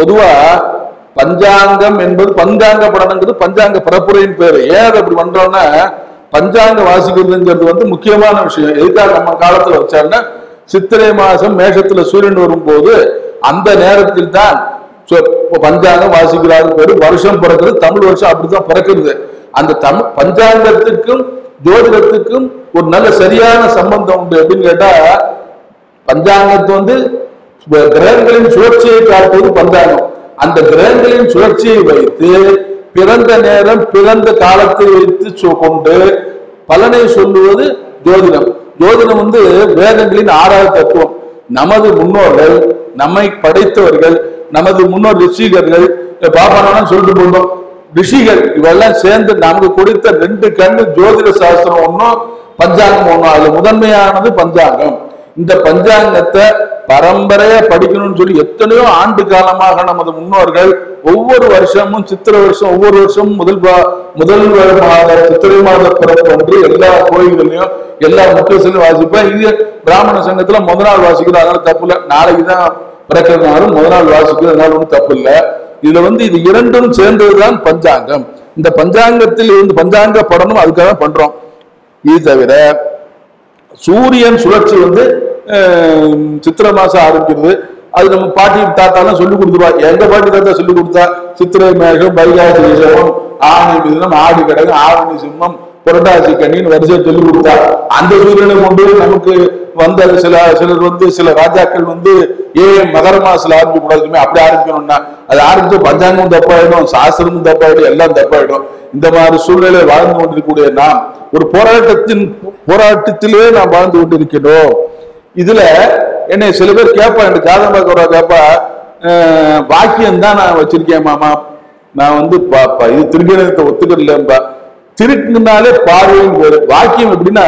பொதுவா பஞ்சாங்கம் என்பது பஞ்சாங்க படனங்கிறது பஞ்சாங்க பரப்புரையின் பேரு. ஏன் அதை அப்படி பண்றோம்னா பஞ்சாங்க வாசிக்கிறதுங்கிறது வந்து முக்கியமான விஷயம். எதுக்காக நம்ம காலத்துல வச்சாருன்னா சித்திரை மாசம் மேஷத்துல சூரியன் வரும்போது அந்த நேரத்தில் தான் பஞ்சாங்கம் வாசிக்கிறாரு பேரு வருஷம் பிறக்கிறது தமிழ் வருஷம் அப்படித்தான் பிறக்கிறது அந்த தமிழ் பஞ்சாங்கத்துக்கும் ஜோதிடத்துக்கும் ஒரு நல்ல சரியான சம்பந்தம் உண்டு. அப்படின்னு கேட்டா பஞ்சாங்கத்து வந்து கிரகங்களின் சுழற்சியை காட்டுவது பஞ்சாங்கம். அந்த கிரகங்களின் சுழற்சியை வைத்து பிறந்த நேரம் பிறந்த காலத்தை வைத்து கொண்டு பலனை சொல்லுவது ஜோதிடம். ஜோதிடம் வந்து வேதங்களின் ஆறாவது தத்துவம். நமது முன்னோர்கள் நம்மை படைத்தவர்கள் நமது முன்னோர் ரிஷிகர்கள் பாபானா சொல்லிட்டு போனோம். ரிஷிகள் இவெல்லாம் சேர்ந்து நமக்கு கொடுத்த ரெண்டு கண்ணு ஜோதிட சாஸ்திரம் ஒன்றும் பஞ்சாங்கம் ஒன்றும் அதுல முதன்மையானது பஞ்சாங்கம். இந்த பஞ்சாங்கத்தை பரம்பரையா படிக்கணும்னு சொல்லி எத்தனையோ ஆண்டு காலமாக நமது முன்னோர்கள் ஒவ்வொரு வருஷமும் சித்திரை வருஷம் ஒவ்வொரு வருஷமும் முதல் முதல் மாத சித்திரை மாத பிறப்பு அன்று எல்லா கோயில்களையும் எல்லா முக்கியத்திலையும் வாசிப்பேன். இது பிராமண சங்கத்துல முதல் நாள் வாசிக்கிறோம் அதனால தப்பு இல்லை. நாளைக்கு தான் பிறக்கிறதுனாலும் முதல் நாள் வாசிக்கிறது. அதனால ஒன்றும் தப்பு இல்லை. இதுல வந்து இது இரண்டும் சேர்ந்ததுதான் பஞ்சாங்கம். இந்த பஞ்சாங்கத்தில் இருந்து பஞ்சாங்க படணும் அதுக்காக பண்றோம். இது தவிர சூரியன் சுழற்சி வந்து சித்திரை மாசம் ஆரம்பிக்கிறது. அது நம்ம பாட்டி தாத்தாலாம் சொல்லி கொடுத்துருவா. எங்க பாட்டி தாத்தா சொல்லி கொடுத்தா சித்திரை மேகம் வைகாசி விஷமம் ஆணி மிதனம் ஆடி கிடங்கு ஆவணி சிம்மம் புரட்டாசி கண்ணின்னு வரிசையை சொல்லி கொடுத்தா அந்த சூரியனை கொண்டு நமக்கு வந்த சில சிலர் வந்து சில ராஜாக்கள் வந்து ஏன் மகர மாசத்துல ஆரம்பிக்க கூடாதுமே அப்படி ஆரம்பிக்கணும்னா அது ஆரம்பிச்சு பஞ்சாங்கமும் தப்பாயிடும் சாஸ்திரமும் தப்பாயிடும் எல்லாம் தப்பாயிடும். இந்த மாதிரி சூழ்நிலை வாழ்ந்து கொண்டிருக்கக்கூடிய நாம் ஒரு போராட்டத்தின் போராட்டத்திலே நாம் வாழ்ந்து கொண்டிருக்கிறோம் இதுல என்னை சில பேர் கேட்பா எனக்கு ஜாதகம் பார்க்கறவா கேட்பா அஹ், வாக்கியம் தான் நான் வச்சிருக்கேன் மாமா. நான் வந்து பாப்பா. இது திருக்கணத்தை ஒத்துக்கலம்பா திருக்குனாலே பார்வையும் பேரு வாக்கியம் எப்படின்னா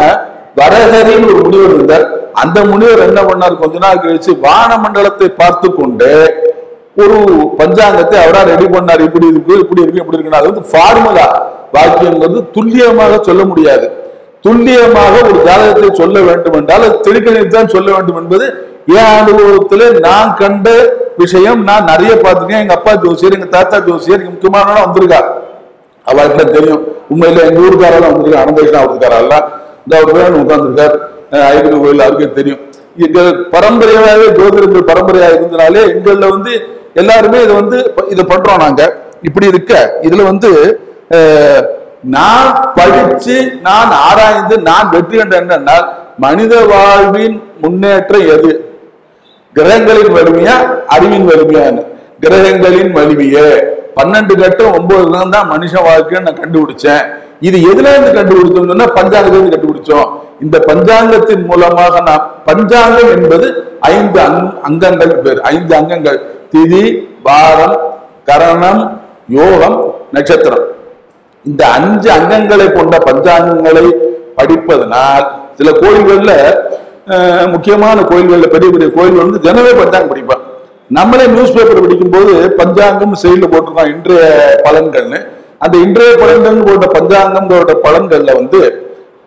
வரகரின்னு ஒரு முனிவர் இருந்தார். அந்த முனிவர் என்ன பண்ணார்? கொஞ்ச நாள் கழிச்சு வானமண்டலத்தை பார்த்து கொண்டு ஒரு பஞ்சாங்கத்தை அவரா ரெடி பண்ணார். இப்படி இருக்கு இப்படி இருக்கு இப்படி இருக்கு அது வந்து ஃபார்முலா வாக்கியங்கிறது துல்லியமாக சொல்ல முடியாது. துல்லியமாக ஒரு ஜாதகத்தை சொல்ல வேண்டும் என்றால் அது திருக்கணித்து தான் சொல்ல வேண்டும் என்பது என் அனுபவத்துல நான் கண்ட விஷயம். நான் நிறைய பார்த்துருக்கேன். எங்க அப்பா ஜோசியர் எங்க தாத்தா ஜோசியர் எங்க முக்கியமான வந்திருக்கா அவர்கிட்ட தெரியும். உண்மையில எங்க ஊருக்காரெல்லாம் வந்திருக்காரு. அனந்தகிருஷ்ணா ஊருக்காரெல்லாம் இந்த அவர் வேணும் உட்கார்ந்துருக்கார். ஐயப்பன் கோயில் அவருக்கு தெரியும். எங்க பரம்பரையாகவே ஜோதிடர்கள் பரம்பரையா இருந்தனாலே எங்கள்ல வந்து எல்லாருமே இதை வந்து ப- இதை பண்றோம் நாங்க. இப்படி இருக்க. இதுல வந்து அஹ், நான் படிச்சு நான் ஆராய்ந்து நான் வெற்றி கண்ட என்னன்னா மனித வாழ்வின் முன்னேற்றம் எது? கிரகங்களின் வலிமையா அறிவின் வலிமையான்னு கிரகங்களின் வலிமையே. பன்னெண்டு கட்டம் ஒன்பது கிரகம் தான் மனுஷ வாழ்க்கைன்னு நான் கண்டுபிடிச்சேன். இது எதுல இருந்து கண்டுபிடிச்சோம்னு சொன்னா கண்டுபிடிச்சோம். இந்த பஞ்சாங்கத்தின் மூலமாக நான் பஞ்சாங்கம் என்பது ஐந்து அங்- அங்கங்கள் பேர் ஐந்து அங்கங்கள். திதி வாரம் கரணம் யோகம் நட்சத்திரம். இந்த அஞ்சு அங்கங்களை கொண்ட பஞ்சாங்கங்களை படிப்பதனால் சில கோயில்கள்ல முக்கியமான கோயில்கள்ல பெரிய பெரிய கோயில்கள் வந்து தினமே பஞ்சாங்கம் படிப்பாங்க நம்மளே நியூஸ் பேப்பர் படிக்கும்போது பஞ்சாங்கம் செயல போட்டிருக்கோம் இன்றைய பலன்கள்னு. அந்த இன்றைய பலன்கள் போட்ட பஞ்சாங்கங்களோட பலன்கள்ல வந்து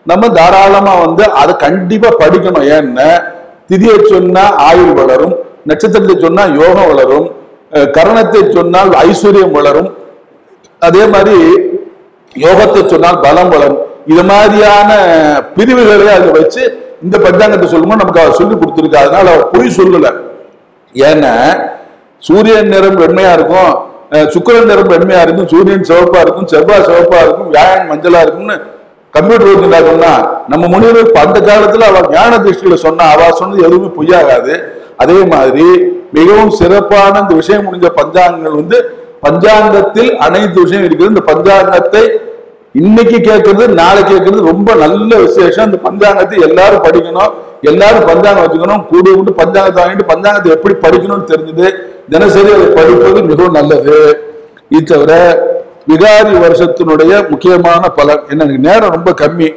நம்ம தாராளமா வந்து அதை கண்டிப்பா படிக்கணும். ஏன்னா திதியை சொன்னா ஆயுள் வளரும் நட்சத்திரத்தை சொன்னா யோகம் வளரும் கரணத்தை சொன்னால் ஐஸ்வர்யம் வளரும். அதே மாதிரி யோகத்தை சொன்னால் பலம் வளரும். இது மாதிரியான பிரிவுகளை அதை வச்சு இந்த பஞ்சாங்கத்தை சொல்லும்போது நமக்கு அவர் சொல்லி கொடுத்துருக்கு அதனால அவர் பொய் சொல்லல. ஏன்னா சூரியன் நிறம் வெண்மையா இருக்கும் சுக்கரன் சுக்கிரன் நிறம் வெண்மையா இருக்கும் சூரியன் சிவப்பா இருக்கும் செவ்வாய் சிவப்பா இருக்கும் வியாழன் மஞ்சளா இருக்கும்னு கம்ப்யூட்டர் வச்சுட்டா நம்ம முனிவர் அந்த காலத்துல அவ ஞான திருஷ்டியில சொன்னா அவ சொன்னது எதுவுமே பொய்யாகாது. அதே மாதிரி மிகவும் சிறப்பான இந்த விஷயம் முடிஞ்ச பஞ்சாங்கங்கள் வந்து பஞ்சாங்கத்தில் அனைத்து விஷயம் இருக்குது இந்த பஞ்சாங்கத்தை இன்னைக்கு கேட்கறது நாளைக்கு கேட்கறது ரொம்ப நல்ல விசேஷம். இந்த பஞ்சாங்கத்தை எல்லாரும் படிக்கணும். எல்லாரும் பஞ்சாங்கம் வச்சுக்கணும். கூடி கூட்டு பஞ்சாங்கத்தை வாங்கிட்டு பஞ்சாங்கத்தை எப்படி படிக்கணும்னு தெரிஞ்சது. தினசரி அதை படிப்பது மிகவும் நல்லது. இது தவிர விகாரி வருஷத்தினுடைய முக்கியமான பலன் என்ன எனக்கு நேரம் ரொம்ப கம்மி.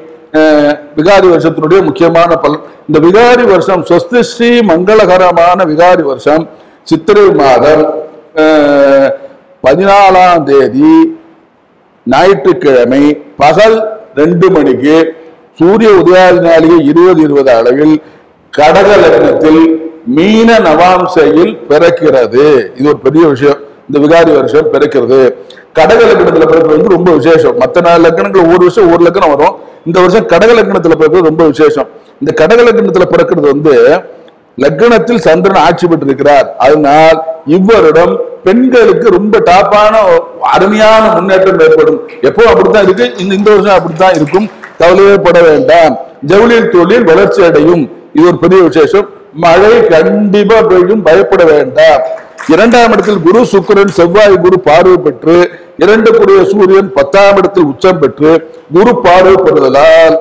விகாரி வருஷத்தினுடைய முக்கியமான பலன். இந்த விகாரி வருஷம் ஸ்வஸ்திஸ்ரீ மங்களகரமான விகாரி வருஷம். சித்திரை மாதம் பதினாலாம் தேதி ஞாயிற்றுக்கிழமை பகல் ரெண்டு மணிக்கு சூரிய உதயாதினாலேயே இருபது இருபது அளவில் கடக லக்னத்தில் மீன நவாம்சையில் பிறக்கிறது. இது ஒரு பெரிய விஷயம். இந்த விகாரி வருஷம் பிறக்கிறது. கடக லக்னத்துல பிறப்பு வந்து ரொம்ப விசேஷம். மற்ற நாலு லக்னங்கள் ஒரு வருஷம் ஒரு லக்னம் வரும். இந்த வருஷம் கடக லக்னத்துல பிறக்கிறது ரொம்ப விசேஷம். இந்த கடக லக்னத்துல பிறக்கிறது வந்து லக்னத்தில் சந்திரன் ஆட்சி பெற்றிருக்கிறார். அதனால் இவ்வருடம் பெண்களுக்கு ரொம்ப டாப்பான அருமையான முன்னேற்றம் ஏற்படும். எப்போ அப்படித்தான் இருக்கு? இந்த இந்த வருஷம் அப்படித்தான் இருக்கும். கவலையே பட வேண்டாம். ஜவுளியல் தொழில் வளர்ச்சி அடையும். இது ஒரு பெரிய விசேஷம். மழை கண்டிப்பா பெய்யும் பயப்பட வேண்டாம். இரண்டாம் இடத்தில் குரு சுக்கிரன் செவ்வாய் குரு பார்வை பெற்று இரண்டு கூடிய சூரியன் பத்தாம் இடத்தில் உச்சம் பெற்று குரு பார்வை பெறுவதால்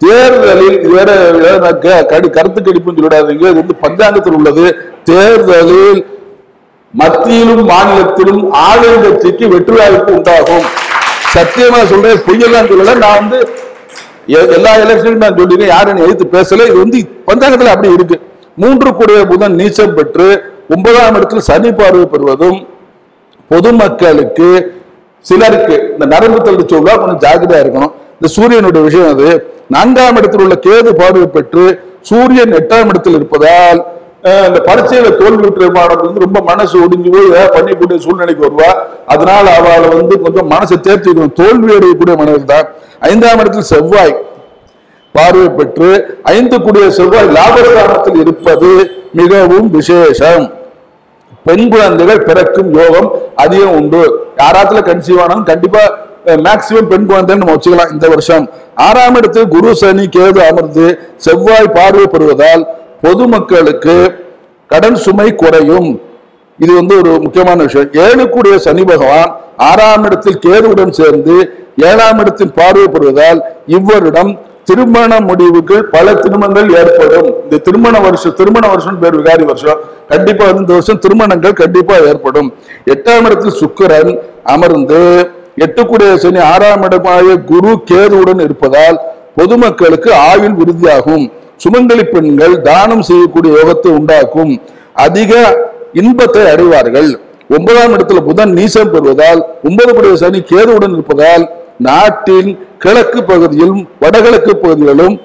தேர்தலில் வேற வேற கடி கருத்து கடிப்புன்னு சொல்லிடாதீங்க. இது வந்து பஞ்சாங்கத்தில் உள்ளது. தேர்தலில் மத்தியிலும் மாநிலத்திலும் ஆளுங்கட்சிக்கு வெற்றி வாய்ப்பு உண்டாகும். சத்தியமா சொல்றேன் பொய்யெல்லாம் சொல்லல. நான் வந்து எல்லா எலெக்ஷனும் நான் சொல்லியிருக்கேன் யாரும் எழுத்து எதிர்த்து பேசல. இது வந்து பஞ்சாங்கத்தில் அப்படி இருக்கு. மூன்று கூடிய புதன் நீச்சம் பெற்று ஒன்பதாம் இடத்தில் சனி பார்வை பெறுவதும் பொதுமக்களுக்கு சிலருக்கு இந்த நரம்பு தள்ளி சொல்லுவா கொஞ்சம் ஜாக்கிரதையா இருக்கணும். இந்த சூரியனுடைய விஷயம் அது. நான்காம் இடத்தில் உள்ள கேது பார்வை பெற்று சூரியன் எட்டாம் இடத்தில் இருப்பதால் இந்த பரீட்சையில தோல்வி விட்டுற மாணவர்கள் வந்து ரொம்ப மனசு ஒடிஞ்சு போய் பண்ணிக்கூடிய சூழ்நிலைக்கு வருவா. அதனால அவளை வந்து கொஞ்சம் மனசை தேர்த்திக்கணும் தோல்வி அடையக்கூடிய மனிதர் தான். ஐந்தாம் இடத்தில் செவ்வாய் பார்வை பெற்று ஐந்து கூடிய செவ்வாய் லாபஸ்தானத்தில் இருப்பது மிகவும் விசேஷம். பெண் குழந்தைகள் பிறக்கும் யோகம் அதிகம் உண்டு. யாராத்துல கன்சீவ் ஆனாலும் கண்டிப்பா மேக்சிமம் பெண் குழந்தைன்னு நம்ம வச்சுக்கலாம் இந்த வருஷம். ஆறாம் இடத்தில் குரு சனி கேது அமர்ந்து செவ்வாய் பார்வை பெறுவதால் பொதுமக்களுக்கு கடன் சுமை குறையும். இது வந்து ஒரு முக்கியமான விஷயம். ஏழுக்குடைய சனி பகவான் ஆறாம் இடத்தில் கேதுவுடன் சேர்ந்து ஏழாம் இடத்தில் பார்வைப்படுவதால் இவ்வருடம் திருமண முடிவுக்கு பல திருமணங்கள் ஏற்படும். இந்த திருமண வருஷம் திருமண வருஷம் பேர் விகாரி வருஷம். கண்டிப்பா வந்து இந்த வருஷம் திருமணங்கள் கண்டிப்பா ஏற்படும். எட்டாம் இடத்தில் சுக்கிரன் அமர்ந்து எட்டுக்குடைய சனி ஆறாம் இடமாய குரு கேதுவுடன் இருப்பதால் பொதுமக்களுக்கு ஆயுள் உறுதியாகும். சுமங்கலி பெண்கள் தானம் செய்யக்கூடிய யோகத்தை உண்டாக்கும் அதிக இன்பத்தை அடைவார்கள். ஒன்பதாம் இடத்துல புதன் நீசம் பெறுவதால் ஒன்பது கூடிய சனி கேதுவுடன் இருப்பதால் நாட்டின் கிழக்கு பகுதியிலும் வடகிழக்கு பகுதிகளிலும்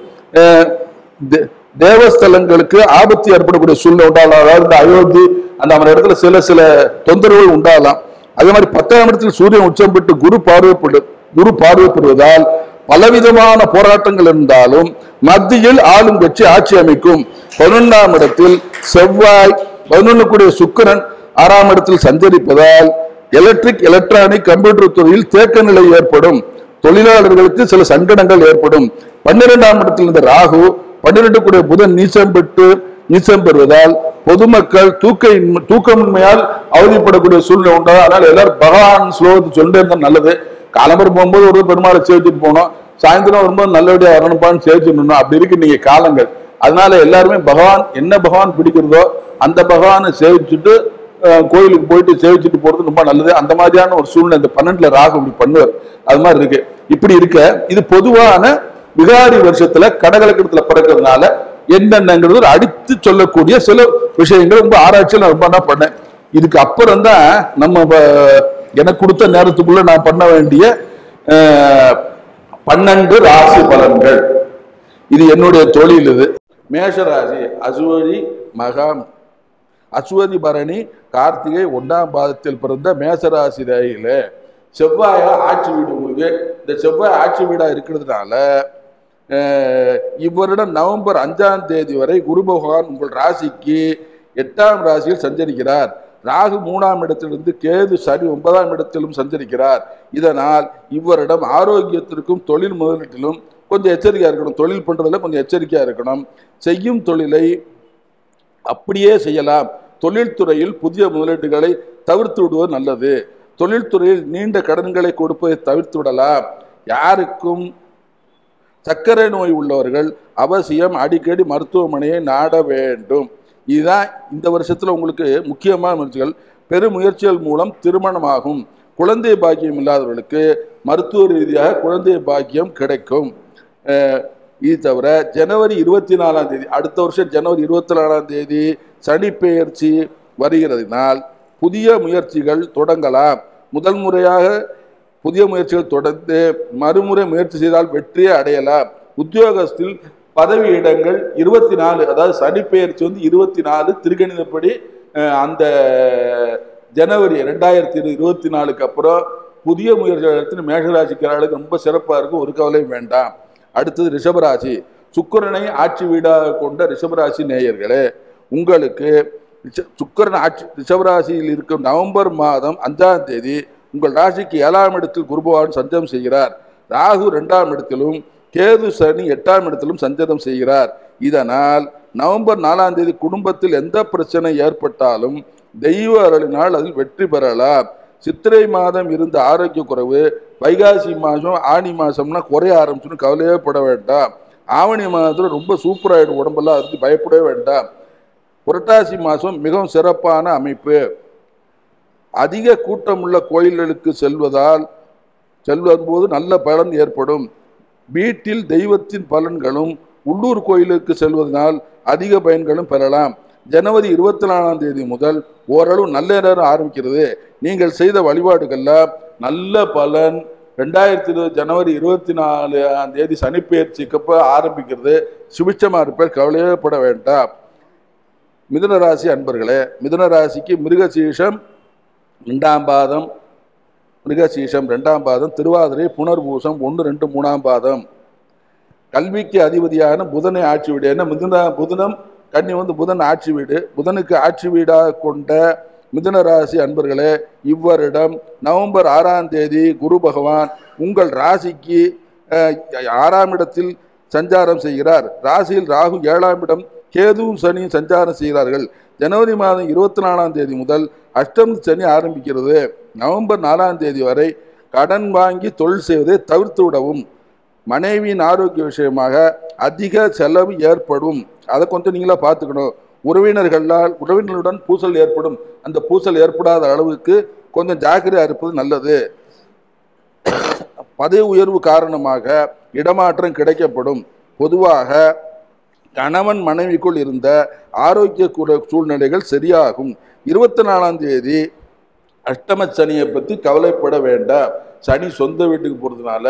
தே- தேவஸ்தலங்களுக்கு ஆபத்து ஏற்படக்கூடிய சூழ்நிலை உண்டாகலாம் அதாவது இந்த அயோத்தி அந்த மாதிரி இடத்துல சில சில தொந்தரவுகள் உண்டாகலாம். அதே மாதிரி பத்தாம் இடத்தில் சூரியன் உச்சம் பெற்று குரு பார்வைப்படு குரு பார்வைப்படுவதால் பலவிதமான போராட்டங்கள் இருந்தாலும் மத்தியில் ஆளும் கட்சி ஆட்சி அமைக்கும். பதினொன்றாம் இடத்தில் செவ்வாய் பதினொன்று கூடிய சுக்கிரன் ஆறாம் இடத்தில் சஞ்சரிப்பதால் எலக்ட்ரிக் எலக்ட்ரானிக் கம்ப்யூட்டர் துறையில் தேக்க நிலை ஏற்படும். தொழிலாளர்களுக்கு சில சங்கடங்கள் ஏற்படும். பன்னிரெண்டாம் இடத்தில் இருந்த ராகு பன்னிரெண்டு கூடிய புதன் நீச்சம் பெற்று நீச்சம் பெறுவதால் பொதுமக்கள் தூக்க தூக்கமின்மையால் அவதிப்படக்கூடிய சூழ்நிலை உண்டாகும் அதனால் எல்லாரும் பகவான் ஸ்லோகத்தை சொல்லிட்டே இருந்தால் நல்லது. காலம்பரம் போகும்போது ஒரு பெருமாளை சேர்த்துட்டு போனோம். சாயந்தரம் வரும்போது நல்லபடியாக வரணும்பான்னு சேவிச்சுடணும் அப்படி இருக்கு நீங்க காலங்கள். அதனால எல்லாருமே பகவான் என்ன பகவான் பிடிக்கிறதோ அந்த பகவானை சேவிச்சுட்டு கோயிலுக்கு போயிட்டு சேவிச்சுட்டு போறது ரொம்ப நல்லது. அந்த மாதிரியான ஒரு சூழ்நிலை இந்த பன்னெண்டுல ராகு இப்படி பண்ணுவார். அது மாதிரி இருக்கு. இப்படி இருக்க இது பொதுவான விகாரி வருஷத்துல கடகலக்கணத்துல பிறக்கிறதுனால என்னென்னங்கிறது ஒரு அடித்து சொல்லக்கூடிய சில விஷயங்கள் ரொம்ப ஆராய்ச்சியில் நான் ரொம்ப நான் பண்ணேன். இதுக்கு அப்புறம் தான் நம்ம எனக்கு கொடுத்த நேரத்துக்குள்ள நான் பண்ண வேண்டிய பன்னெண்டு ராசி பலன்கள். இது என்னுடைய தொழில் இது. மேஷராசி அசுவதி மகாம் அசுவதி பரணி கார்த்திகை ஒன்றாம் பாதத்தில் பிறந்த மேசராசி ரயில. செவ்வாய ஆட்சி வீடு உங்களுக்கு. இந்த செவ்வாய் ஆட்சி வீடாக இருக்கிறதுனால இவரிடம் இவ்வருடம் நவம்பர் அஞ்சாம் தேதி வரை குரு பகவான் உங்கள் ராசிக்கு எட்டாம் ராசியில் சஞ்சரிக்கிறார். ராகு மூணாம் இடத்திலிருந்து கேது சனி ஒன்பதாம் இடத்திலும் சஞ்சரிக்கிறார். இதனால் இவரிடம் ஆரோக்கியத்திற்கும் தொழில் முதலீட்டிலும் கொஞ்சம் எச்சரிக்கையாக இருக்கணும். தொழில் பண்ணுறதுல கொஞ்சம் எச்சரிக்கையாக இருக்கணும். செய்யும் தொழிலை அப்படியே செய்யலாம். தொழில்துறையில் புதிய முதலீடுகளை தவிர்த்து விடுவது நல்லது. தொழில்துறையில் நீண்ட கடன்களை கொடுப்பதை தவிர்த்து விடலாம். யாருக்கும் சர்க்கரை நோய் உள்ளவர்கள் அவசியம் அடிக்கடி மருத்துவமனையை நாட வேண்டும். இதுதான் இந்த வருஷத்தில் உங்களுக்கு முக்கியமான முயற்சிகள். பெரும் முயற்சிகள் மூலம் திருமணமாகும். குழந்தை பாக்கியம் இல்லாதவர்களுக்கு மருத்துவ ரீதியாக குழந்தை பாக்கியம் கிடைக்கும். இது தவிர ஜனவரி இருபத்தி நாலாம் தேதி அடுத்த வருஷம் ஜனவரி இருபத்தி நாலாம் தேதி சனி பெயர்ச்சி புதிய முயற்சிகள் தொடங்கலாம். முதல் முறையாக புதிய முயற்சிகள் தொடர்ந்து மறுமுறை முயற்சி செய்தால் வெற்றியை அடையலாம். உத்தியோகத்தில் பதவி இடங்கள் இருபத்தி நாலு அதாவது சனி பெயர்ச்சி வந்து இருபத்தி நாலு திருக்கணிதப்படி அந்த ஜனவரி ரெண்டாயிரத்தி இருபத்தி நாலுக்கு அப்புறம் புதிய முயற்சிகள் எடுத்து மேஷராசிக்காரர்களுக்கு ரொம்ப சிறப்பாக இருக்கும் ஒரு கவலையும் வேண்டாம். அடுத்தது ரிஷபராசி. சுக்கரனை ஆட்சி வீடாக கொண்ட ரிஷபராசி நேயர்களே உங்களுக்கு சுக்கரன் ஆட்சி ரிஷபராசியில் இருக்கும் நவம்பர் மாதம் அஞ்சாம் தேதி உங்கள் ராசிக்கு ஏழாம் இடத்தில் குருபவான் சஞ்சம் செய்கிறார். ராகு ரெண்டாம் இடத்திலும் கேது சனி எட்டாம் இடத்திலும் சஞ்சதம் செய்கிறார். இதனால் நவம்பர் நாலாம் தேதி குடும்பத்தில் எந்த பிரச்சனை ஏற்பட்டாலும் தெய்வ அருளினால் அதில் வெற்றி பெறலாம். சித்திரை மாதம் இருந்த ஆரோக்கிய குறைவு வைகாசி மாதம் ஆணி மாதம்னா குறைய ஆரம்பிச்சுன்னு கவலையே பட வேண்டாம். ஆவணி மாதத்தில் ரொம்ப சூப்பராகிடும் உடம்பெல்லாம் அதுக்கு பயப்படவே வேண்டாம். புரட்டாசி மாதம் மிகவும் சிறப்பான அமைப்பு. அதிக கூட்டமுள்ள கோயில்களுக்கு செல்வதால் செல்லும்போது நல்ல பலன் ஏற்படும். வீட்டில் தெய்வத்தின் பலன்களும் உள்ளூர் கோயிலுக்கு செல்வதனால் அதிக பயன்களும் பெறலாம். ஜனவரி இருபத்தி நாலாம் தேதி முதல் ஓரளவு நல்ல நேரம் ஆரம்பிக்கிறது. நீங்கள் செய்த வழிபாடுகளில் நல்ல பலன். ரெண்டாயிரத்தி இருபது ஜனவரி இருபத்தி நாலாம் தேதி சனிப்பெயர்ச்சிக்கப்போ ஆரம்பிக்கிறது. சுபிட்சமாக இருப்பார் கவலையப்பட வேண்டாம். மிதுனராசி அன்பர்களே மிதுன ராசிக்கு மிருகசீஷம் ரெண்டாம் பாதம் மிருகசீஷம் ரெண்டாம் பாதம் திருவாதிரை புனர்பூசம் ஒன்று ரெண்டு மூணாம் பாதம். கல்விக்கு அதிபதியான புதனை ஆட்சி வீடு. என்ன? மிதுன புதனம் கன்னி வந்து புதன் ஆட்சி வீடு. புதனுக்கு ஆட்சி வீடாக கொண்ட மிதுன ராசி அன்பர்களே இவ்வருடம் நவம்பர் ஆறாம் தேதி குரு பகவான் உங்கள் ராசிக்கு ஆறாம் இடத்தில் சஞ்சாரம் செய்கிறார். ராசியில் ராகு ஏழாம் இடம் கேதுவும் சனியும் சஞ்சாரம் செய்கிறார்கள். ஜனவரி மாதம் இருபத்தி நாலாம் தேதி முதல் அஷ்டம் சனி ஆரம்பிக்கிறது. நவம்பர் நாலாம் தேதி வரை கடன் வாங்கி தொழில் செய்வதை தவிர்த்து விடவும் மனைவியின் ஆரோக்கிய விஷயமாக அதிக செலவு ஏற்படும். அதை கொஞ்சம் நீங்களாக பார்த்துக்கணும். உறவினர்களால் உறவினர்களுடன் பூசல் ஏற்படும். அந்த பூசல் ஏற்படாத அளவுக்கு கொஞ்சம் ஜாக்கிரதையாக இருப்பது நல்லது. பதவி உயர்வு காரணமாக இடமாற்றம் கிடைக்கப்படும். பொதுவாக கணவன் மனைவிக்குள் இருந்த ஆரோக்கிய சூழ்நிலைகள் சரியாகும். இருபத்தி நாலாம் தேதி அஷ்டம சனியை பற்றி கவலைப்பட வேண்டாம். சனி சொந்த வீட்டுக்கு போகிறதுனால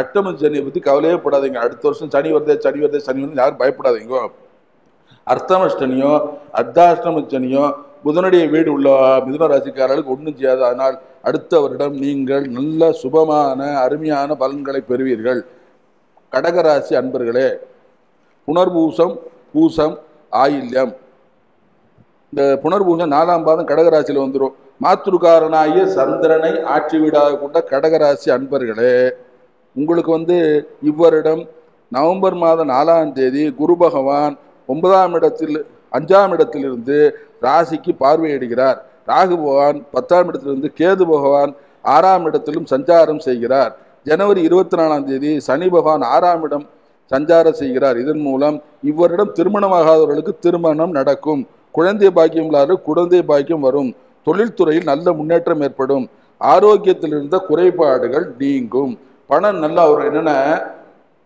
அஷ்டம சனியை பற்றி கவலையே படாதீங்க. அடுத்த வருஷம் சனி வருதே சனி வருதே சனி வந்து யாரும் பயப்படாதீங்க. அர்த்தமஷ்டனியோ அர்த்தாஷ்டம சனியோ புதனுடைய வீடு உள்ள மிதுன ராசிக்காரர்களுக்கு ஒன்றும் செய்யாது. ஆனால் அடுத்த வருடம் நீங்கள் நல்ல சுபமான அருமையான பலன்களை பெறுவீர்கள். கடகராசி அன்பர்களே புனர்பூசம் பூசம் ஆயில்யம். இந்த புனர்பூசம் நாலாம் பாதம் கடகராசியில் வந்துடும் மாத்திருக்காரனாகிய சந்திரனை ஆட்சி வீடாக கொண்ட கடகராசி அன்பர்களே உங்களுக்கு வந்து இவ்வருடம் நவம்பர் மாதம் நாலாம் தேதி குரு பகவான் ஒன்பதாம் இடத்தில் அஞ்சாம் இடத்திலிருந்து ராசிக்கு பார்வையிடுகிறார். ராகு பகவான் பத்தாம் இடத்திலிருந்து கேது பகவான் ஆறாம் இடத்திலும் சஞ்சாரம் செய்கிறார். ஜனவரி இருபத்தி நாலாம் தேதி சனி பகவான் ஆறாம் இடம் சஞ்சாரம் செய்கிறார். இதன் மூலம் இவரிடம் திருமணமாகாதவர்களுக்கு திருமணம் நடக்கும். குழந்தை பாக்கியம் இல்லாத குழந்தை பாக்கியம் வரும். தொழில்துறையில் நல்ல முன்னேற்றம் ஏற்படும். ஆரோக்கியத்தில் இருந்த குறைபாடுகள் நீங்கும். பணம் நல்லா வரும். என்னென்ன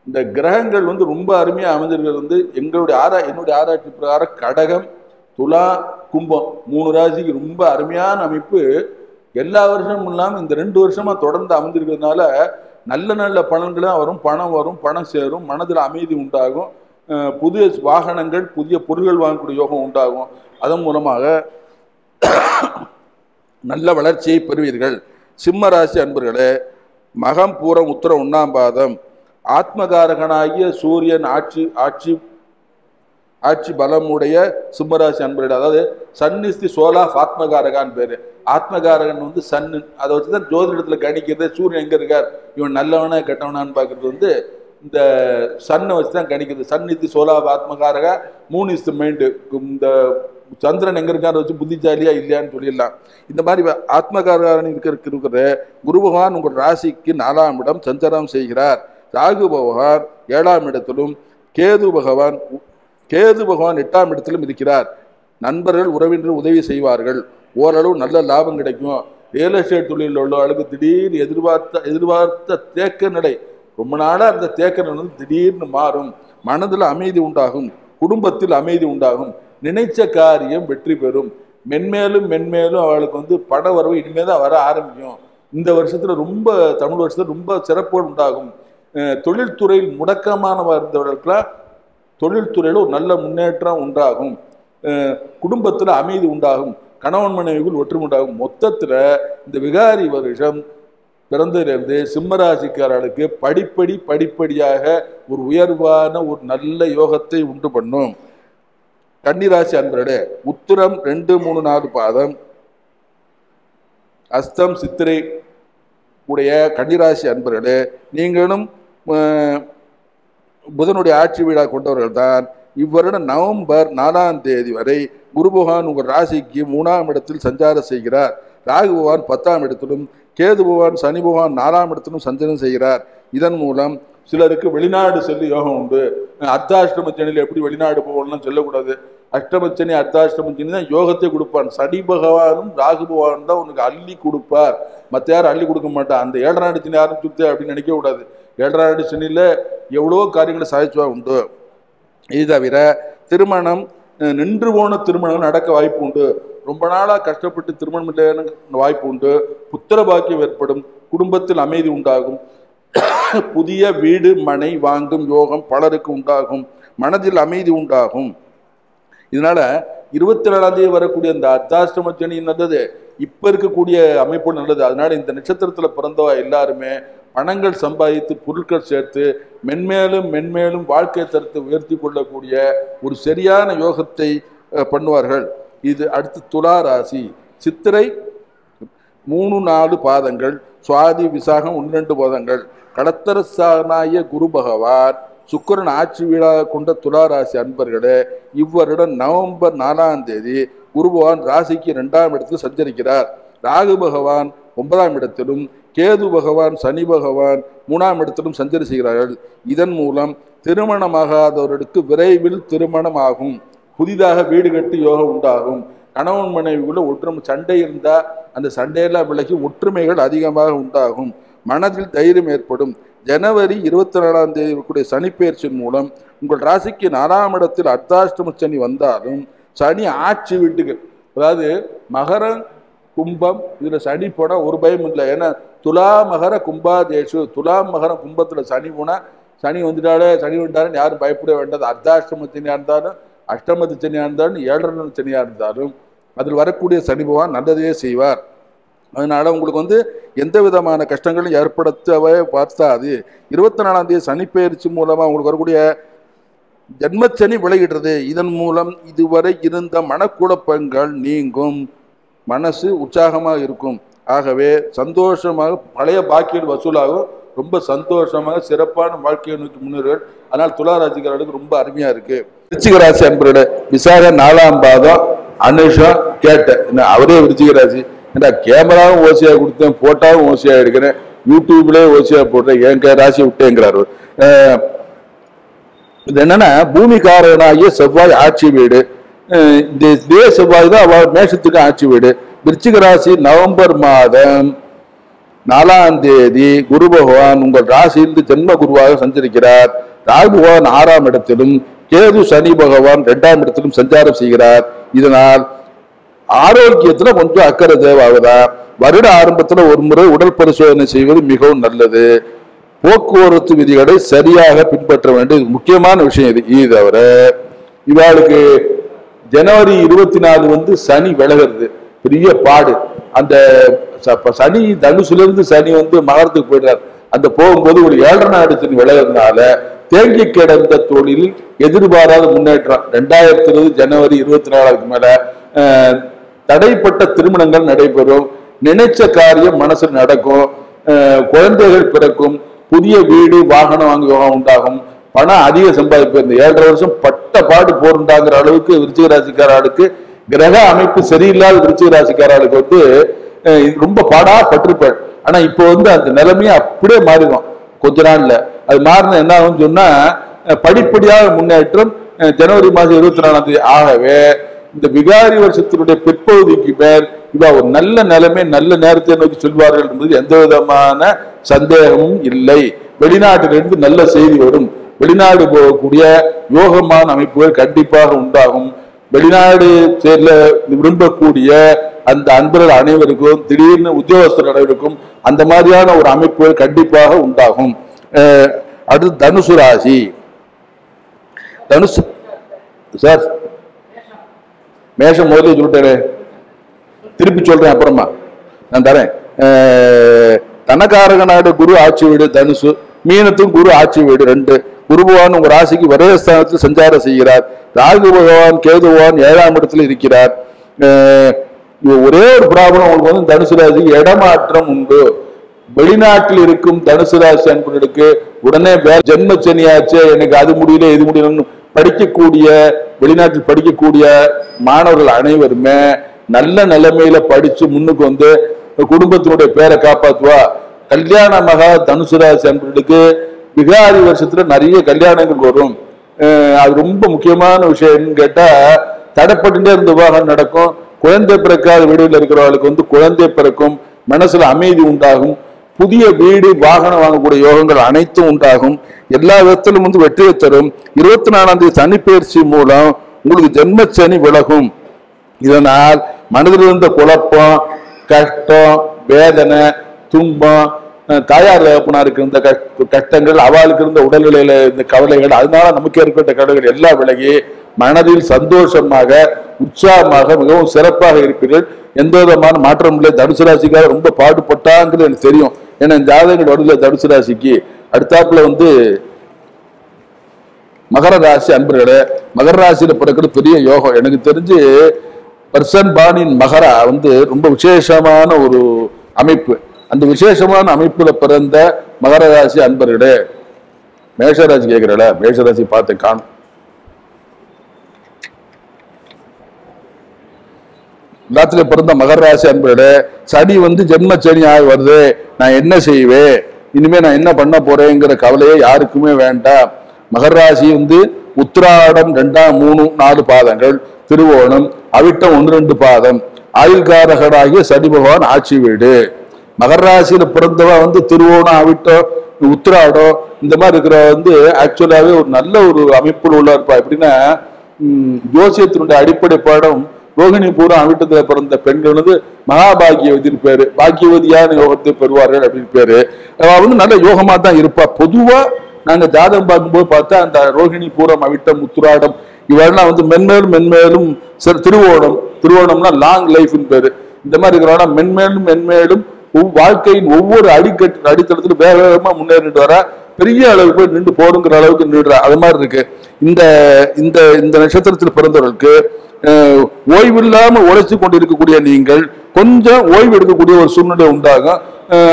இந்த கிரகங்கள் வந்து ரொம்ப அருமையாக அமைஞ்சிருக்கிறது வந்து எங்களுடைய ஆரா என்னுடைய ஆராய்ச்சி பிரகாரம் கடகம் துலா கும்பம் மூணு ராசிக்கு ரொம்ப அருமையான அமைப்பு. எல்லா வருஷமும் இல்லாமல் இந்த ரெண்டு வருஷமாக தொடர்ந்து அமைஞ்சிருக்கிறதுனால நல்ல நல்ல பலன்களும் வரும் பணம் வரும் பணம் சேரும் மனதில் அமைதி உண்டாகும் புதிய வாகனங்கள் புதிய பொருட்கள் வாங்கக்கூடிய யோகம் உண்டாகும். அதன் மூலமாக நல்ல வளர்ச்சியை பெறுவீர்கள். சிம்ம ராசி அன்பர்களே மகம் பூரம் உத்தர உண்ணாம்பாதம் ஆத்மகாரகனாகிய சூரியன் ஆட்சி ஆட்சி ஆட்சி பலமுடைய சிம்மராசி அன்பர்கள் அதாவது சன்னிஸ்தி சோலா ஆத்மகாரகான்னு பேரு. ஆத்மகாரகன் வந்து சன்னு அதை வச்சு தான் ஜோதிடத்தில் கணிக்கிறது சூரியன் எங்கே இருக்கார் இவன் நல்லவனா கெட்டவனான்னு பார்க்குறது வந்து இந்த சன்னை வச்சு தான் கணிக்கிறது. சன்னித்தி சோலா ஆத்மகாரக மூணு இஸ் மைண்டு இந்த சந்திரன் எங்க இருக்காரு வச்சு புத்திசாலியா இல்லையான்னு சொல்லிடலாம். இந்த மாதிரி ஆத்மகாரன் ஆத்மகாரகன் இருக்க இருக்கிற குரு பகவான் உங்கள் ராசிக்கு நாலாம் இடம் சஞ்சாரம் செய்கிறார். ராகு பகவான் ஏழாம் இடத்திலும் கேது பகவான் கேது பகவான் எட்டாம் இடத்திலும் இருக்கிறார். நண்பர்கள் உறவினர்கள் உதவி செய்வார்கள். ஓரளவு நல்ல லாபம் கிடைக்கும். ரியல் எஸ்டேட் தொழிலில் உள்ளவர்களுக்கு திடீர் எதிர்பார்த்த எதிர்பார்த்த தேக்க நிலை ரொம்ப நாளாக அந்த தேக்க நிலை வந்து திடீர்னு மாறும். மனதில் அமைதி உண்டாகும். குடும்பத்தில் அமைதி உண்டாகும். நினைச்ச காரியம் வெற்றி பெறும். மென்மேலும் மென்மேலும் அவளுக்கு வந்து பண வரவு இனிமேல் தான் வர ஆரம்பிக்கும். இந்த வருஷத்தில் ரொம்ப தமிழ் வருஷத்தில் ரொம்ப சிறப்போடு உண்டாகும். தொழில்துறையில் முடக்கமானவர் இருந்தவர்களுக்கெல்லாம் தொழில்துறையில் ஒரு நல்ல முன்னேற்றம் உண்டாகும். குடும்பத்தில் அமைதி உண்டாகும். கணவன் மனைவிக்குள் ஒற்றுமை உண்டாகும். மொத்தத்தில் இந்த விகாரி வருஷம் பிறந்ததிலிருந்து சிம்மராசிக்காரர்களுக்கு படிப்படி படிப்படியாக ஒரு உயர்வான ஒரு நல்ல யோகத்தை உண்டு பண்ணும். கன்னிராசி அன்பர்களே உத்திரம் ரெண்டு மூணு நாலு பாதம். அஸ்தம் சித்திரை உடைய கன்னிராசி அன்பர்களே நீங்களும் புதனுடைய ஆட்சி வீடாக கொண்டவர்கள் தான் இவ்வருடம் நவம்பர் நாலாம் தேதி வரை குரு பகவான் உங்கள் ராசிக்கு மூணாம் இடத்தில் சஞ்சாரம் செய்கிறார். ராகு பகவான் பத்தாம் இடத்திலும் கேது பகவான் சனி பகவான் நாலாம் இடத்திலும் சஞ்சனம் செய்கிறார். இதன் மூலம் சிலருக்கு வெளிநாடு செல்லு யோகம் உண்டு. அர்த்தாஷ்டமச்சனியில் எப்படி வெளிநாடு போகணும்னு சொல்லக்கூடாது. அஷ்டமச்சனி அர்த்தாஷ்டமச்சனி தான் யோகத்தை கொடுப்பான். சனி பகவானும் ராகு பகவானும் தான் உனக்கு அள்ளி கொடுப்பார். மற்ற யாரும் அள்ளி கொடுக்க மாட்டான். அந்த ஏழரை சனி யாரும் சுத்து அப்படின்னு நினைக்க ஏழரை அடி சனியில எவ்வளோ காரியங்களை சாதிச்சுவா உண்டு. இது தவிர திருமணம் நின்று போன திருமணம் நடக்க வாய்ப்பு உண்டு. ரொம்ப நாளாக கஷ்டப்பட்டு திருமணம் இல்லைன்னு வாய்ப்பு உண்டு. புத்திர பாக்கியம் ஏற்படும். குடும்பத்தில் அமைதி உண்டாகும். புதிய வீடு மனை வாங்கும் யோகம் பலருக்கு உண்டாகும். மனதில் அமைதி உண்டாகும். இதனால இருபத்தி ஏழாம் தேதி வரக்கூடிய இந்த அர்த்தாஷ்டம சனி நல்லது இப்போ இருக்கக்கூடிய அமைப்பு நல்லது. அதனால இந்த நட்சத்திரத்தில் பிறந்தவ எல்லாருமே பணங்கள் சம்பாதித்து பொருட்கள் சேர்த்து மென்மேலும் மென்மேலும் வாழ்க்கை தரத்தை உயர்த்தி கொள்ளக்கூடிய ஒரு சரியான யோகத்தை பண்ணுவார்கள். இது அடுத்து துலா ராசி. சித்திரை மூணு நாலு பாதங்கள். சுவாதி விசாகம் ஒன்னிரண்டு பாதங்கள். கடத்தரசானாய குரு பகவான் சுக்கிரன் ஆட்சி வீழாக கொண்ட துளாராசி அன்பர்களே இவ்வருடம் நவம்பர் நாலாம் தேதி குரு பகவான் ராசிக்கு ரெண்டாம் இடத்தில் சஞ்சரிக்கிறார். ராகு பகவான் ஒன்பதாம் இடத்திலும் கேது பகவான் சனி பகவான் மூணாம் இடத்திலும் சஞ்சரி செய்கிறார்கள். இதன் மூலம் திருமணமாகாதவர்களுக்கு விரைவில் திருமணம் ஆகும் புதிதாக வீடு கட்டி யோகம் உண்டாகும். கணவன் மனைவிக்குள்ள ஒற்றுமை சண்டை இருந்தால் அந்த சண்டையெல்லாம் விலகி ஒற்றுமைகள் அதிகமாக உண்டாகும். மனதில் தைரியம் ஏற்படும். ஜனவரி இருபத்தி நாலாம் தேதி இருக்கக்கூடிய சனிப்பெயர்ச்சியின் மூலம் உங்கள் ராசிக்கு நாலாம் இடத்தில் அர்த்தாஷ்டம சனி வந்தாலும் சனி ஆட்சி வீட்டுக்கு அதாவது மகரம் கும்பம் இதில் சனி போனால் ஒரு பயம் இல்லை. ஏன்னா துலா மகர கும்பாதேஷு துலா மகரம் கும்பத்தில் சனி போனால் சனி வந்துட்டாலே சனி வந்துட்டாலும் யாரும் பயப்பட வேண்டாம். அர்த்தாஷ்டம சனியா இருந்தாலும் அஷ்டமத்து சனியாக இருந்தாலும் ஏழரை சனியாக இருந்தாலும் அதில் வரக்கூடிய சனி பகவான் நல்லதையே செய்வார். அதனால் உங்களுக்கு வந்து எந்த விதமான கஷ்டங்களும் ஏற்படுத்தவே பார்த்தாது. இருபத்தி நாலாம் தேதி சனிப்பெயர்ச்சி மூலமாக உங்களுக்கு வரக்கூடிய ஜன்மச்சனி விலகிடுறது இதன் மூலம் இதுவரை இருந்த மனக்குழப்பங்கள் நீங்கும். மனசு உற்சாகமாக இருக்கும். ஆகவே சந்தோஷமாக பழைய பாக்கியம் வசூலாகும் ரொம்ப சந்தோஷமாக சிறப்பான வாழ்க்கையை நோக்கி முன்னேறுகள் அதனால் துலா ராசிக்காரர்களுக்கு ரொம்ப அருமையா இருக்கு. விருச்சிக ராசி அன்பரோட விசாக நாலாம் பாதம் அனுஷம் கேட்டேன் என்ன அவரே விருச்சிக ராசி. ஏன்டா கேமராவும் ஓசியா கொடுத்தேன் போட்டாவும் ஓசியா எடுக்கிறேன் யூடியூப்லேயே ஓசியா போடுறேன் என் ராசி விட்டேங்கிறாரு. இது என்னன்னா பூமிகாரனாகிய செவ்வாய் ஆட்சி வீடு. இந்த இதே செவ்வாய் தான் அவ மேஷத்துக்கு ஆட்சி வீடு. விருச்சிக ராசி நவம்பர் மாதம் நாலாம் தேதி குரு பகவான் உங்கள் ராசியிலிருந்து ஜென்ம குருவாக சஞ்சரிக்கிறார். ராகு பகவான் ஆறாம் இடத்திலும் கேது சனி பகவான் இரண்டாம் இடத்திலும் சஞ்சாரம் செய்கிறார். இதனால் ஆரோக்கியத்துல கொஞ்சம் அக்கறை தேவாகுதா வருட ஆரம்பத்துல ஒரு முறை உடல் பரிசோதனை செய்வது மிகவும் நல்லது. போக்குவரத்து விதிகளை சரியாக பின்பற்ற வேண்டியது முக்கியமான விஷயம் இது. இது தவிர இவாளுக்கு ஜனவரி இருபத்தி நாலு வந்து சனி விலகிறது. பெரிய பாடு. அந்த சனி தனுசுலேருந்து சனி வந்து மகரத்துக்கு போயிடுறார். அந்த போகும்போது ஒரு ஏழரை நாடு சனி தேங்கி கிடந்த தொழில் எதிர்பாராத முன்னேற்றம். ரெண்டாயிரத்தி இருபது ஜனவரி இருபத்தி நாலாவது மேல தடைப்பட்ட திருமணங்கள் நடைபெறும். நினைச்ச காரியம் மனசு நடக்கும். குழந்தைகள் பிறக்கும். புதிய வீடு வாகனம் வாங்க யோகம் உண்டாகும். பணம் அதிக சம்பாதிப்பு. இந்த ஏழரை வருஷம் பட்ட பாடு போருண்டாங்கிற அளவுக்கு விருச்சிக ராசிக்காரர்களுக்கு கிரக அமைப்பு சரியில்லாத விருச்சிக ராசிக்காரர்களுக்கு வந்து இது ரொம்ப பாடா பட்டிருப்பேன் ஆனா இப்போ வந்து அந்த நிலைமையே அப்படியே மாறிடும். கொஞ்ச நாள்ல. அது மாறின என்ன ஆகும்னு சொன்னா படிப்படியாக முன்னேற்றம் ஜனவரி மாதம் இருபத்தி நாலாம் தேதி ஆகவே இந்த விகாரி வருஷத்தினுடைய பிற்பகுதிக்கு மேல் இவா ஒரு நல்ல நிலைமை நல்ல நேரத்தை நோக்கி சொல்வார்கள் என்பது எந்த விதமான சந்தேகமும் இல்லை. வெளிநாட்டிலிருந்து நல்ல செய்தி வரும். வெளிநாடு போகக்கூடிய யோகமான அமைப்புகள் கண்டிப்பாக உண்டாகும். வெளிநாடு சேர்ல விரும்பக்கூடிய அந்த அன்பர்கள் அனைவருக்கும் திடீர்னு உத்தியோகஸ்தர் அனைவருக்கும் அந்த மாதிரியான ஒரு அமைப்புகள் கண்டிப்பாக உண்டாகும். அடுத்து தனுசு ராசி. தனுசு சார் மேஷம் முதல்ல சொல்லிட்டேனே. திருப்பி சொல்றேன் அப்புறமா. நான் தரேன். அஹ், தனகாரக நாடு குரு ஆட்சி வீடு தனுசு மீனத்தும் குரு ஆட்சி வீடு ரெண்டு. குருபவான் உங்கள் உங்க ராசிக்கு வரதஸ்தானத்தில் சஞ்சாரம் செய்கிறார். ராகு பகவான் கேது பகவான் ஏழாம் இடத்துல இருக்கிறார். ஒரே ஒரு ப்ராப்ளம் உங்களுக்கு வந்து தனுசு ராசிக்கு இடமாற்றம் உண்டு. வெளிநாட்டில் இருக்கும் தனுசு ராசி அன்பர்களுக்கு உடனே வே- ஜென்ம சனியாச்சு எனக்கு அது முடியல இது முடியலன்னு படிக்கக்கூடிய வெளிநாட்டில் படிக்கக்கூடிய மாணவர்கள் அனைவருமே நல்ல நிலைமையில படிச்சு முன்னுக்கு வந்து குடும்பத்தினுடைய பேரை காப்பாத்துவா கல்யாண மகா தனுசு ராசி அன்பர்களுக்கு விகாரி வருஷத்துல நிறைய கல்யாணங்கள் வரும். அது ரொம்ப முக்கியமான விஷயம்னு கேட்டா தடைப்பட்டுட்டே இருந்த விவாகம் நடக்கும். குழந்தை பிறக்காத வீடுகளில் இருக்கிறவர்களுக்கு வந்து குழந்தை பிறக்கும் மனசுல அமைதி உண்டாகும். புதிய வீடு வாகனம் வாங்கக்கூடிய யோகங்கள் அனைத்தும் உண்டாகும். எல்லா விதத்திலும் வந்து வெற்றியை தரும். இருபத்தி நாலாம் தேதி சனிப்பயிற்சி மூலம் உங்களுக்கு ஜென்மச்சனி விலகும். இதனால் மனதில் இருந்த குழப்பம் கஷ்டம் வேதனை துன்பம் தாயார் தகப்பனாருக்கு இருந்த கஷ்டங்கள் அவளுக்கு இருந்த உடல்நிலையில இந்த கவலைகள் அதனால நமக்கு ஏற்பட்ட கவலைகள் எல்லாம் விலகி மனதில் சந்தோஷமாக உற்சாகமாக மிகவும் சிறப்பாக இருப்பீர்கள். எந்த விதமான மாற்றம் இல்லை. தனுசு ராசிக்காக ரொம்ப பாடுபட்டாங்கிறது எனக்கு தெரியும். ஏன்னா இந்த ஜாதகங்கள் வருதுல தனுசு ராசிக்கு அடுத்தாப்புல வந்து மகர ராசி அன்பர்களே மகர ராசியில பிறக்கிறது பெரிய யோகம். எனக்கு தெரிஞ்சு பர்சன் பானின் மகரா வந்து ரொம்ப விசேஷமான ஒரு அமைப்பு. அந்த விசேஷமான அமைப்புல பிறந்த மகர ராசி அன்பர்களே மேஷராசி கேட்கிறல மேஷராசி பார்த்து காணும் எல்லாத்துலயும் பிறந்த மகர ராசி அன்பர்களே சனி வந்து ஜென்ம சனி ஆகி வருது. நான் என்ன செய்வேன்? இனிமே நான் என்ன பண்ண போறேங்கிற கவலையே யாருக்குமே வேண்டாம். மகர ராசி வந்து உத்திராடம் ரெண்டாம் மூணு நாலு பாதங்கள் திருவோணம் அவிட்டம் ஒன்று ரெண்டு பாதம். ஆயுள்காரகனாகிய சனி பகவான் ஆட்சி வீடு. மகராசியில் பிறந்தவா வந்து திருவோணம் அவிட்டம் உத்திராடம் இந்த மாதிரி இருக்கிற வந்து ஆக்சுவலாகவே ஒரு நல்ல ஒரு அமைப்பு உள்ள இருப்பா எப்படின்னா ஜோசியத்தினுடைய அடிப்படை பாடம் ரோகிணி பூரா அவிட்டத்தில் பிறந்த பெண்கள் வந்து மகாபாகியவதின்னு பேரு. பாக்கியவதியான யோகத்தை பெறுவார்கள் அப்படின்னு பேரு. அவள் வந்து நல்ல யோகமாக தான் இருப்பா. பொதுவாக நாங்கள் ஜாதகம் பார்க்கும்போது பார்த்தா அந்த ரோகிணி பூரம் அவிட்டம் உத்துராடம் இவெல்லாம் வந்து மென்மேலும் மென்மேலும் சரி திருவோணம் திருவோணம்னா லாங் லைஃப்னு பேரு. இந்த மாதிரி இருக்கிறவங்க மென்மேலும் மென்மேலும் வாழ்க்கையின் ஒவ்வொரு அடிக்கட்டு அடித்தளத்திலும் வேக வேகமா முன்னேறிட்டு வர பெரிய அளவுக்கு போய் நின்று போடுங்கிற அளவுக்கு நின்றுறா அது மாதிரி இருக்கு. இந்த இந்த இந்த நட்சத்திரத்தில் பிறந்தவர்களுக்கு அஹ், ஓய்வில்லாம உழைச்சு கொண்டு இருக்கக்கூடிய நீங்கள் கொஞ்சம் ஓய்வு எடுக்கக்கூடிய ஒரு சூழ்நிலை உண்டாகும்.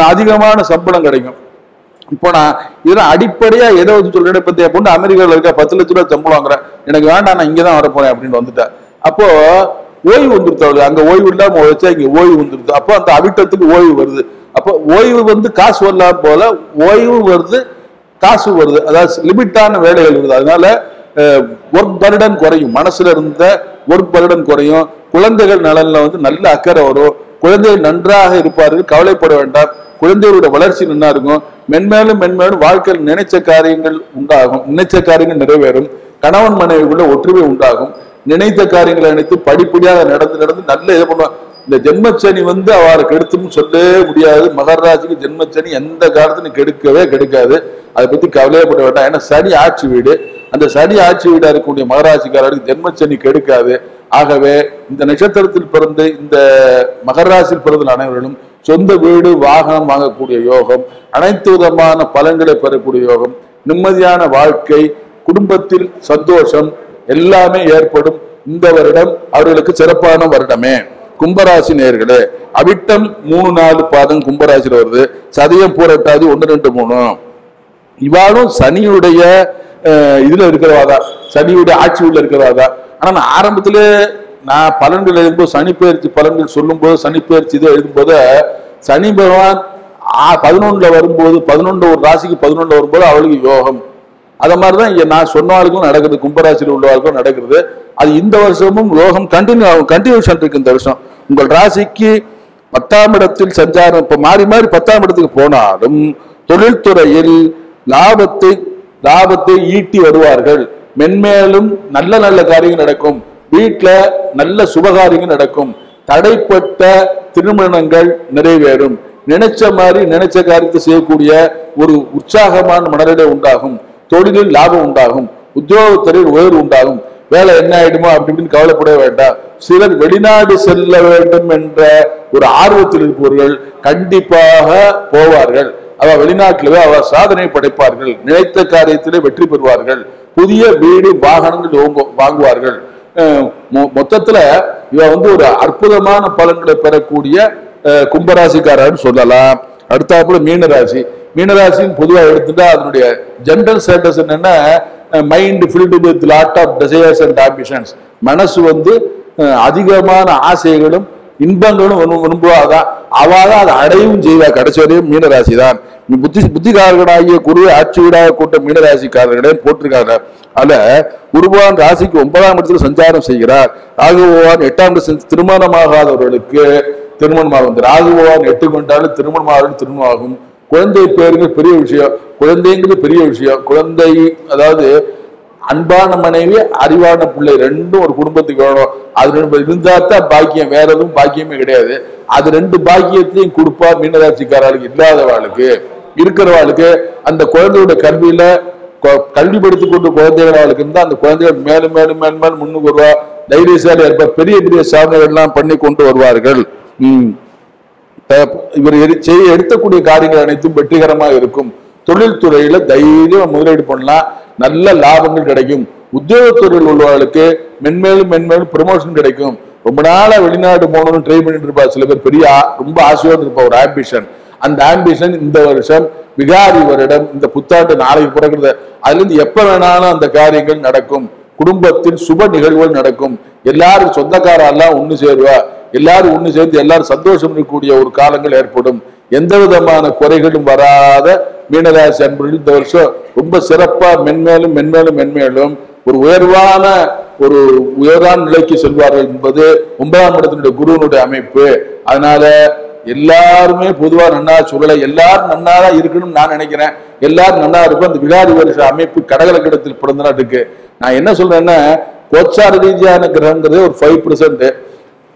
அதிகமான சம்பளம் கிடைக்கும். இப்போ நான் இதெல்லாம் அடிப்படையா எதை வச்சு சொல்றேன் பத்தி பொண்ணு அமெரிக்காவில் இருக்க பத்து லட்ச ரூபாய் சம்பளம் வாங்குறேன் எனக்கு வேண்டாம் நான் இங்கே தான் வரப்போறேன் அப்படின்னு வந்துட்டேன் அப்போ ஓய்வு வந்துருது அவளுக்கு அங்க ஓய்வு இல்லாம உழைச்சா இங்க ஓய்வு வந்துருது. அப்போ அந்த அவிட்டத்துக்கு ஓய்வு வருது. அப்போ ஓய்வு வந்து காசு வரலாம் போல ஓய்வு வருது காசு வருது. அதாவது லிமிட்டான வேலைகள் வருது. அதனால ஒர்க் பர்டன் குறையும். மனசுல இருந்த ஒர்க் பர்டன் குறையும். குழந்தைகள் நலன்ல வந்து நல்ல அக்கறை வரும். குழந்தைகள் நன்றாக இருப்பார்கள். கவலைப்பட வேண்டாம். குழந்தைகளோட வளர்ச்சி நல்லா இருக்கும். மென்மேலும் மென்மேலும் வாழ்க்கையில் நினைச்ச காரியங்கள் உண்டாகும். நினைச்ச காரியங்கள் நிறைவேறும். கணவன் மனைவிக்குள்ள ஒற்றுமை உண்டாகும். நினைத்த காரியங்களை நினைத்து படிப்படியாக நடந்து நடந்து நல்ல இதை பண்ணுவாங்க இந்த ஜென்மச்சனி வந்து அவரை கெடுத்துன்னு சொல்லவே முடியாது. மகராஜிக்கு ஜென்மச்சனி எந்த காலத்துலையும் கெடுக்கவே கெடுக்காது. அதை பத்தி கவலையப்பட வேண்டாம். ஏன்னா சனி ஆட்சி வீடு. அந்த சனி ஆட்சி வீடா இருக்கக்கூடிய மகராசிக்காரருக்கு ஜென்மச்சனி கெடுக்காது. ஆகவே இந்த நட்சத்திரத்தில் பிறந்து இந்த மகராசியில் பிறந்த அனைவர்களும் சொந்த வீடு வாகனம் வாங்கக்கூடிய யோகம் அனைத்து விதமான பலன்களை பெறக்கூடிய யோகம் நிம்மதியான வாழ்க்கை குடும்பத்தில் சந்தோஷம் எல்லாமே ஏற்படும் இந்த வருடம் அவர்களுக்கு சிறப்பான வருடமே. கும்பராசி நேர்களே அவிட்டம் மூணு நாலு பாதம் கும்பராசியில் வருது. சதயம் பூரட்டாது ஒன்று ரெண்டு மூணு. இவாளும் சனியுடைய இதில் இதுல இருக்கிறவா தான் சனியுடைய ஆட்சி உள்ள இருக்கிறவா தான் ஆனா நான் ஆரம்பத்திலே நான் பலன்கள் எழுதும்போது சனி பயிற்சி பலன்கள் சொல்லும்போது சனி பயிற்சி இதை எழுதும்போது சனி பகவான் பதினொன்றில் பதினொன்றுல வரும்போது பதினொன்று ஒரு ராசிக்கு பதினொன்றுல வரும்போது அவளுக்கு யோகம். அதை மாதிரிதான் இங்க நான் சொன்னவாளுக்கும் நடக்குது கும்பராசியில் உள்ளவாளுக்கும் நடக்குது. அது இந்த வருஷமும் யோகம் கண்டினியூ ஆகும் கண்டினியூஷன் இருக்கு இந்த வருஷம். உங்கள் ராசிக்கு பத்தாம் இடத்தில் சஞ்சாரம் இப்போ மாறி மாறி பத்தாம் இடத்துக்கு போனாலும் தொழில்துறையில் லாபத்தை லாபத்தை ஈட்டி வருவார்கள். மென்மேலும் நல்ல நல்ல காரியங்கள் நடக்கும். வீட்டில் நல்ல சுபகாரியங்கள் நடக்கும். தடைப்பட்ட திருமணங்கள் நிறைவேறும். நினைச்ச மாதிரி நினைச்ச காரியத்தை செய்யக்கூடிய ஒரு உற்சாகமான மனநிலை உண்டாகும். தொழிலில் லாபம் உண்டாகும் உத்தியோகத்துறையில் உயர்வு உண்டாகும். வேலை என்ன ஆயிடுமோ அப்படி இப்படின்னு கவலைப்பட வேண்டாம். சிலர் வெளிநாடு செல்ல வேண்டும் என்ற ஒரு ஆர்வத்தில் இருப்பவர்கள் கண்டிப்பாக போவார்கள். அவ வெளிநாட்டிலே அவ சாதனை படைப்பார்கள். நினைத்த காரியத்திலே வெற்றி பெறுவார்கள். புதிய வீடு வாகனங்கள் வாங்கு- வாங்குவார்கள். மொ- மொத்தத்துல இவ வந்து ஒரு அற்புதமான பலன்களை பெறக்கூடிய கும்பராசிக்காரன்னு கும்பராசிக்காரர்னு சொல்லலாம். அடுத்தாப்புல மீனராசி. மீனராசின்னு பொதுவாக எடுத்துட்டா அதனுடைய ஜென்ரல் ஸ்டேட்டஸ் என்னன்னா mind filled with lot of desires and ambitions மனசு வந்து அதிகமான ஆசைகளும் இன்பங்களும் விரும்- விரும்புவாதான் அவாத அதை அடையும் செய்வா கடைசி வரையும் மீனராசி தான். புத்தி புத்திகாரர்களாகிய குரு ஆட்சி வீடாக கூட்ட மீனராசிக்காரர்களே போட்டிருக்காங்க. அல்ல குருவான் ராசிக்கு ஒன்பதாம் இடத்துல சஞ்சாரம் செய்கிறார். ராகுபவான் எட்டாம் இடத்துல திருமணமாகாதவர்களுக்கு திருமணமாகும். இந்த ராகு எட்டு கொண்டாலும் திருமணமாகும் திருமணமாகும். குழந்தை பேருங்க பெரிய விஷயம். குழந்தைங்கிறது பெரிய விஷயம். குழந்தை அதாவது அன்பான மனைவி அறிவான பிள்ளை ரெண்டும் ஒரு குடும்பத்துக்கு வேணும். அது ரெண்டு இருந்தா தான் பாக்கியம். வேற எதுவும் பாக்கியமே கிடையாது. அது ரெண்டு பாக்கியத்தையும் கொடுப்பா மீனராசிக்காரர்களுக்கு இல்லாதவாளுக்கு இருக்கிறவாளுக்கு அந்த குழந்தையோட கல்வியில கல்வி படித்து கொண்டு குழந்தைகளுக்கு இருந்தா அந்த குழந்தைகள் மேலும் மேலும் மேலும் மேலும் முன்னுக்கு வருவா. தைரியசாலி இருப்பார் பெரிய பெரிய சாதனைகள் எல்லாம் பண்ணி கொண்டு வருவார்கள். உம் இவர் எடு- செய்ய எடுக்கக்கூடிய காரியங்கள் அனைத்தும் வெற்றிகரமாக இருக்கும். தொழில்துறையில தைரியம் முதலீடு பண்ணலாம் நல்ல லாபங்கள் கிடைக்கும். உத்தியோகத்துறையில் உள்ளவர்களுக்கு மென்மேலும் மென்மேலும் ப்ரமோஷன் கிடைக்கும். ரொம்ப நாளா வெளிநாடு போகணும்னு ட்ரை பண்ணிட்டு இருப்பா சில பேர். பெரிய ரொம்ப ஆசையோடு இருப்பா ஒரு ஆம்பிஷன் அந்த ஆம்பிஷன் இந்த வருஷம் விகாரி வருடம் இந்த புத்தாண்டு நாளைக்கு பிறகுறது அதுலேருந்து எப்போ எப்ப வேணாலும் அந்த காரியங்கள் நடக்கும். குடும்பத்தில் சுப நிகழ்வுகள் நடக்கும். எல்லாரும் சொந்தக்காரெல்லாம் ஒன்று சேருவா. எல்லாரும் ஒன்று சேர்ந்து எல்லாரும் சந்தோஷம் இருக்கக்கூடிய ஒரு காலங்கள் ஏற்படும். எந்த விதமான குறைகளும் வராத மீனராசி அன்பர்கள் இந்த வருஷம் ரொம்ப சிறப்பாக மென்மேலும் மென்மேலும் மென்மேலும் ஒரு உயர்வான ஒரு உயர்வான நிலைக்கு செல்வார்கள் என்பது ஒன்பதாம் இடத்தினுடைய குருவனுடைய அமைப்பு. அதனால எல்லாருமே பொதுவா நன்னா சொல்லலை எல்லாரும் நன்னாதான் இருக்கணும்னு நான் நினைக்கிறேன். எல்லாரும் நன்னா இருக்கும் அந்த விகாரி வருஷ அமைப்பு கடகலக்கிடத்தில் பிறந்தனா இருக்கு. நான் என்ன சொல்றேன்னா கோச்சார ரீதியான கிரகங்கிறது ஒரு ஃபைவ் பர்சன்ட்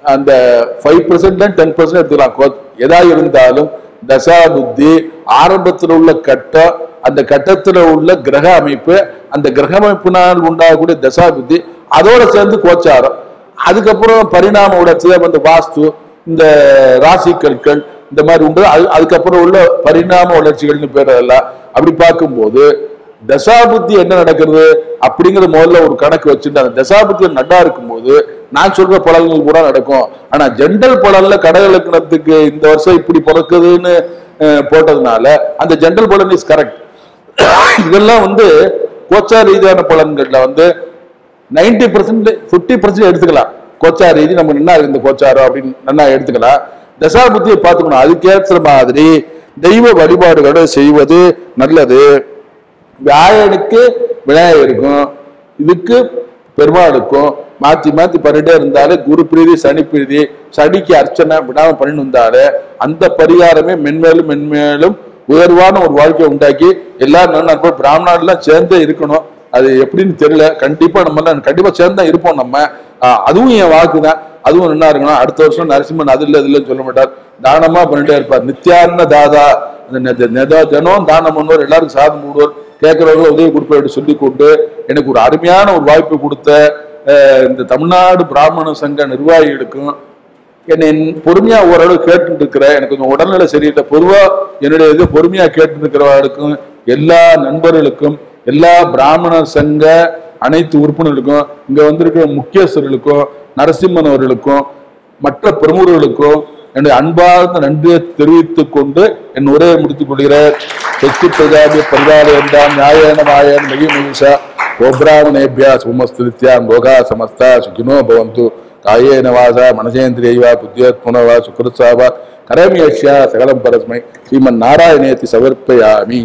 அந்த ஃபைவ் பர்சன்ட் டென் பர்சன்ட் எடுத்துக்கலாம். கோ- எதா இருந்தாலும் தசா புத்தி ஆரம்பத்தில் உள்ள கட்டம் அந்த கட்டத்தில் உள்ள கிரக அமைப்பு அந்த கிரக அமைப்பினால் உண்டாகக்கூடிய தசா புத்தி அதோட சேர்ந்து கோச்சாரம். அதுக்கப்புறம் பரிணாம உடற்சியா வந்து வாஸ்து இந்த ராசி கற்கள் இந்த மாதிரி உண்டு. அது அதுக்கப்புறம் உள்ள பரிணாம வளர்ச்சிகள்னு பேர் அதெல்லாம். அப்படி பார்க்கும்போது தசாபுத்தி என்ன நடக்கிறது? அப்படிங்கிற முதல்ல ஒரு கணக்கு வச்சுட்டு அந்த தசாபுத்தி நல்லா இருக்கும்போது நான் சொல்ற பலன்கள் கூட நடக்கும். ஆனா ஜென்ரல் பலன்ல கடகலக்கணத்துக்கு இந்த வருஷம் இப்படி பிறக்குதுன்னு போட்டதுனால அந்த ஜென்ரல் பலன் இஸ் கரெக்ட் இதெல்லாம் வந்து கோச்சா ரீதியான பலன்கள்ல வந்து நைன்டி பர்சன்ட் ஃபிஃப்டி பர்சன்ட் எடுத்துக்கலாம். கோச்சா ரீதி நம்ம என்ன இருக்கு இந்த கோச்சாரம் அப்படின்னு நல்லா எடுத்துக்கலாம். தசாபுத்தியை பார்த்துக்கணும். அதுக்கேற்ற மாதிரி தெய்வ வழிபாடுகளை செய்வது நல்லது. வியாழனுக்கு விநாயகருக்கும் இதுக்கு பெருமாளுக்கும் மாத்தி மாத்தி பண்ணிட்டே இருந்தாலே குரு பிரீதி சனி பிரீதி சனிக்கு அர்ச்சனை விடாம பண்ணிட்டு வந்தாலே அந்த பரிகாரமே மென்மேலும் மென்மேலும் உயர்வான ஒரு வாழ்க்கையை உண்டாக்கி எல்லாரும் நல்ல நண்பர் பிராமணர்லாம் சேர்ந்தே இருக்கணும். அது எப்படின்னு தெரியல. கண்டிப்பா நம்ம கண்டிப்பா சேர்ந்தா இருப்போம் நம்ம. அதுவும் என் வாக்கு தான். அதுவும் என்ன இருக்கணும் அடுத்த வருஷம் நரசிம்மன் அது இல்லை இல்லைன்னு சொல்ல மாட்டார். தானமா பண்ணிட்டே இருப்பார். நித்யான்ன தாதா. அந்த தினம் தானம் பண்ணுவோர். எல்லாருக்கும் சாதம் மூடுவோர் கேட்குறவர்கள் உதவி கொடுப்பார் சொல்லி கொண்டு எனக்கு ஒரு அருமையான ஒரு வாய்ப்பு கொடுத்த இந்த தமிழ்நாடு பிராமண சங்க நிர்வாகிகளுக்கும் என்னை பொறுமையா ஓரளவு கேட்டுட்டு இருக்கிற எனக்கு கொஞ்சம் உடல்நிலை சரியில்லை. பொதுவா என்னுடைய இது பொறுமையா கேட்டு இருக்கிறவர்களுக்கும் எல்லா நண்பர்களுக்கும் எல்லா பிராமண சங்க அனைத்து உறுப்பினர்களுக்கும் இங்க வந்திருக்கிற முக்கியஸ்தர்களுக்கும் நரசிம்மன் அவர்களுக்கும் மற்ற பிரமுகர்களுக்கும் என்னுடைய அன்பார்ந்த நன்றியை தெரிவித்துக் கொண்டு என் உரையை முடித்துக் கொள்கிறேன் சொத்து பிரஜாபி பரிகாரம் நியாயன மாயன மகி மகிஷா கோபிராமணேபியா சுமஸ்தித்யாம் லோகா சமஸ்தா சுகினோ பவந்து காயேன வாசா மனசேந்திரியைவா புத்தியோத்மனோ வா சுக்கிருத்சா வா கரமியஷ்யா சகலம் பரஸ்மை ஸ்ரீமன் நாராயணேத்தி சமர்ப்பயாமி